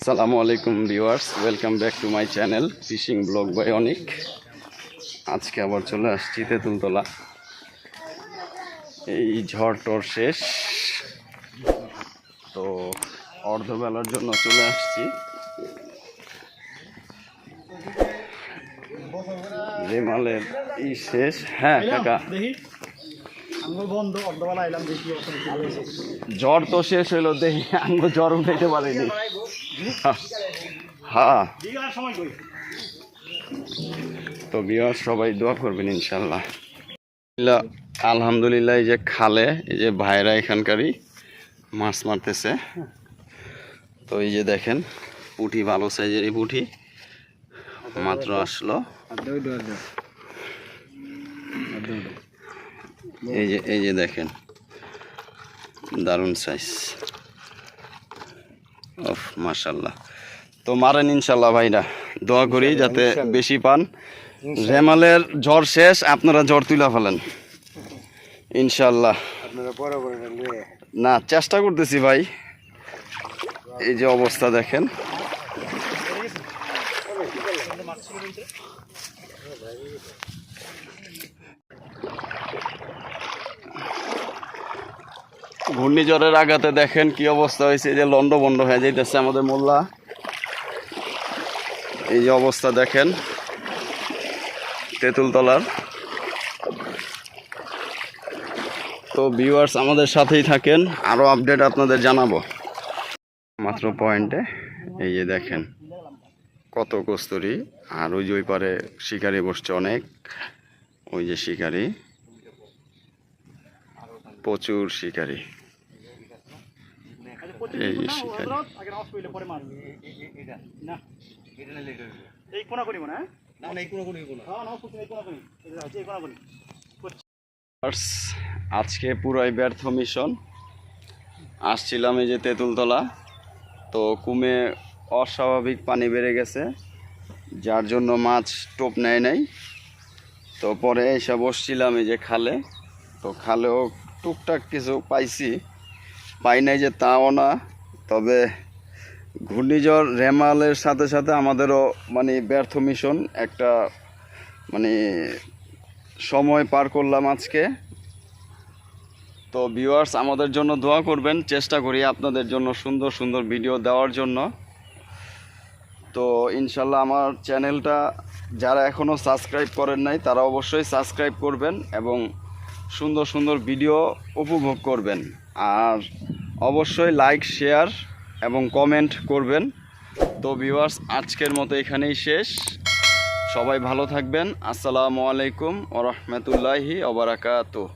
আসসালামু আলাইকুম viewers, welcome back to my channel fishing blog by Anik. আজকে আবার চলে আসছি তেঁতুলতলা। এই ঝড় টর শেষ। তো অর্ধবেলার জন্য চলে আসছি। রেমালের ই শেষ। হ্যাঁ কাকা। আঙ্গুল জ্বর তো শেষ হইল দেখি আঙ্গ জ্বর উঠাইতে পারিনি। হ্যাঁ তো বিয়ার সবাই দোয়া করবেন ইনশাল্লাহ। আলহামদুলিল্লাহ এই যে খালে এই যে ভাইরা এখানকারই মাছ মারতেছে। তো এই যে দেখেন পুঁটি ভালো সাইজের এই পুঁটি। মাত্র আসলো। এই যে এই যে দেখেন দারুণ সাইজ অফ মাশাল্লাহ তো মারেন ইনশাল্লাহ ভাইরা দোয়া করি যাতে বেশি পান। রেমালের জ্বর শেষ আপনারা জ্বর তুলা ফেলেন। ইনশাল্লাহ না চেষ্টা করতেছি ভাই। এই যে অবস্থা দেখেন। ঘূর্ণিঝড়ের আঘাতে দেখেন কি অবস্থা হয়েছে যে লন্ড বন্ড হয়ে যাইতেছে আমাদের মোল্লা। এই যে অবস্থা দেখেন, তেঁতুলতলার। তো ভিউয়ার্স আমাদের সাথেই থাকেন আরও আপডেট আপনাদের জানাব। মাত্র পয়েন্টে এই যে দেখেন। কত কস্তুরি? আর ওই যে ওই পারে শিকারি বসছে অনেক। ওই যে শিকারি। প্রচুর শিকারি। এই যে আজকে পুরাই ব্যর্থ মিশন আসছিলাম এই যে তেঁতুলতলা। তো কুমে অস্বাভাবিক পানি বেড়ে গেছে, যার জন্য মাছ টোপ নেয় নাই। তো পরে এসে বসছিলাম এই যে খালে। তো খালেও টুকটাক কিছু পাইছি, পাই নাই যে তাও না। তবে ঘূর্ণিঝড় রেমালের সাথে সাথে আমাদেরও মানে ব্যর্থ মিশন, একটা মানে সময় পার করলাম আজকে। তো ভিউয়ার্স আমাদের জন্য দোয়া করবেন। চেষ্টা করি আপনাদের জন্য সুন্দর সুন্দর ভিডিও দেওয়ার জন্য। তো ইনশাল্লাহ আমার চ্যানেলটা যারা এখনও সাবস্ক্রাইব করেন নাই, তারা অবশ্যই সাবস্ক্রাইব করবেন এবং সুন্দর সুন্দর ভিডিও উপভোগ করবেন। আর অবশ্যই লাইক, শেয়ার এবং কমেন্ট করবেন। তো ভিউয়ার্স, আজকের মতো এখানেই শেষ। সবাই ভালো থাকবেন। আসসালামু আলাইকুম ওরহমতুল্লাহি ওবরাকাতুহ